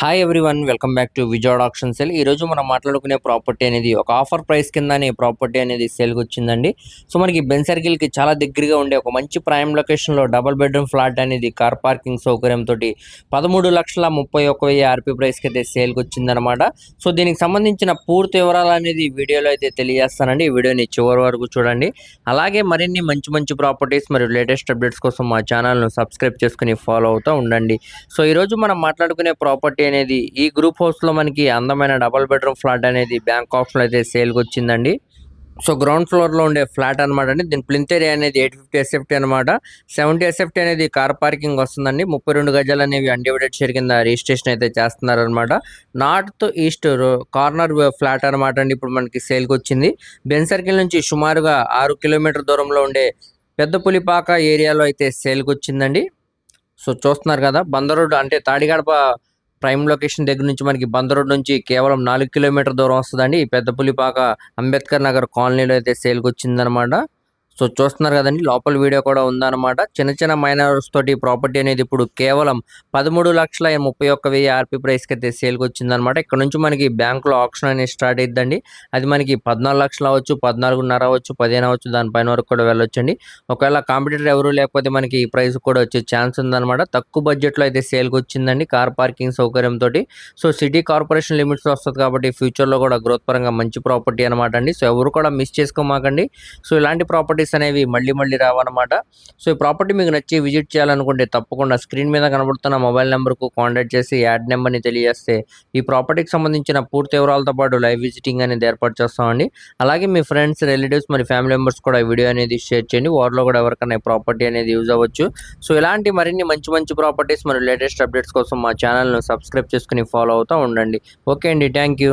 Hi everyone welcome back to Vijayawada option sell ఈ రోజు మనం మాట్లాడుకునే ప్రాపర్టీ అనేది ఒక ఆఫర్ ప్రైస్ కిందనే ప్రాపర్టీ అనేది సేల్కి వచ్చిందండి. సో మనకి బెన్ సర్కిల్కి చాలా దగ్గరగా ఉండే ఒక మంచి ప్రైమ్ లొకేషన్లో డబుల్ బెడ్రూమ్ ఫ్లాట్ అనేది కార్ పార్కింగ్ సౌకర్యంతో పదమూడు లక్షల ముప్పై ఒక్క వెయ్యి ఆర్పీ ప్రైస్కి అయితే సేల్కి వచ్చిందనమాట సో దీనికి సంబంధించిన పూర్తి వివరాలు అనేది వీడియోలో అయితే తెలియజేస్తానండి. ఈ వీడియోని చివరి వరకు చూడండి. అలాగే మరిన్ని మంచి మంచి ప్రాపర్టీస్ మరియు లేటెస్ట్ అప్డేట్స్ కోసం మా ఛానల్ను సబ్స్క్రైబ్ చేసుకుని ఫాలో అవుతూ ఉండండి. సో ఈ రోజు మనం మాట్లాడుకునే ప్రాపర్టీ అనేది ఈ గ్రూప్ హౌస్లో మనకి అందమైన డబల్ బెడ్రూమ్ ఫ్లాట్ అనేది బ్యాంక్ ఆఫ్లో అయితే సేల్కి వచ్చిందండి. సో గ్రౌండ్ ఫ్లోర్లో ఉండే ఫ్లాట్ అనమాట అండి. దీని ప్లింత్ ఏరియా అనేది ఎయిట్ ఫిఫ్టీ ఎస్ఎఫ్టీ అనమాట సెవెంటీ ఎస్ఎఫ్టీ అనేది కార్ పార్కింగ్ వస్తుందండి. ముప్పై రెండు గజాలు అనేవి అన్డివైడెడ్ షేర్ కింద రిజిస్ట్రేషన్ అయితే చేస్తున్నారు అనమాట నార్త్ ఈస్ట్ కార్నర్ ఫ్లాట్ అనమాట అండి ఇప్పుడు మనకి సేల్కి వచ్చింది. బెన్ సర్కిల్ నుంచి సుమారుగా ఆరు కిలోమీటర్ దూరంలో ఉండే పెద్ద పులిపాక ఏరియాలో అయితే సేల్కి వచ్చిందండి. సో చూస్తున్నారు కదా బందర్ రోడ్ అంటే తాడిగడప ప్రైమ్ లొకేషన్ దగ్గర నుంచి మనకి బందర్ రోడ్ నుంచి కేవలం నాలుగు కిలోమీటర్ దూరం వస్తుందండి. ఈ పెద్దపులిపాక అంబేద్కర్ నగర్ కాలనీలో అయితే సేల్కి వచ్చిందనమాట సో చూస్తున్నారు కదండి లోపల వీడియో కూడా ఉందన్నమాట. చిన్న చిన్న మైనర్స్ తోటి ప్రాపర్టీ అనేది ఇప్పుడు కేవలం పదమూడు లక్షల ముప్పై ఒక్క వెయ్యి ఆర్పీ ప్రైస్కి అయితే సేల్కి వచ్చిందనమాట ఇక్కడ నుంచి మనకి బ్యాంకులో ఆప్షన్ అనేది స్టార్ట్ అయిద్దండి. అది మనకి పద్నాలుగు లక్షలు అవ్వచ్చు పద్నాలుగున్నర అవ్వచ్చు పదిహేను అవ్వచ్చు దానిపైన వరకు కూడా వెళ్ళొచ్చండి. ఒకవేళ కాంపిటేటర్ ఎవరు లేకపోతే మనకి ఈ ప్రైస్ కూడా వచ్చే ఛాన్స్ ఉందన్నమాట. తక్కువ బడ్జెట్లో అయితే సేల్కి వచ్చిందండి కార్ పార్కింగ్ సౌకర్యంతో సో సిటీ కార్పొరేషన్ లిమిట్స్ వస్తుంది కాబట్టి ఫ్యూచర్లో కూడా గ్రోత్ పరంగా మంచి ప్రాపర్టీ అనమాట అండి. సో ఎవరు కూడా మిస్ చేసుకోమాకండి. సో ఇలాంటి ప్రాపర్టీస్ అనేవి మళ్ళీ మళ్ళీ రావన్నమాట. సో ఈ ప్రాపర్టీ మీకు నచ్చి విజిట్ చేయాలనుకుంటే తప్పకుండా స్క్రీన్ మీద కనబడుతున్న మొబైల్ నెంబర్కు కాంటాక్ట్ చేసి యాడ్ నెంబర్ని తెలియజేస్తే ఈ ప్రాపర్టీకి సంబంధించిన పూర్తి వివరాలతో పాటు లైవ్ విజిటింగ్ అనేది ఏర్పాటు చేస్తామండి. అలాగే మీ ఫ్రెండ్స్ రిలేటివ్స్ మరి ఫ్యామిలీ మెంబర్స్ కూడా ఈ వీడియో అనేది షేర్ చేయండి. వారిలో కూడా ఎవరికైనా ప్రాపర్టీ అనేది యూజ్ అవ్వచ్చు. సో ఇలాంటి మరిన్ని మంచి మంచి ప్రాపర్టీస్ మరియు లేటెస్ట్ అప్డేట్స్ కోసం మా ఛానల్ను సబ్స్క్రైబ్ చేసుకుని ఫాలో అవుతూ ఉండండి. ఓకే అండి థ్యాంక్ యూ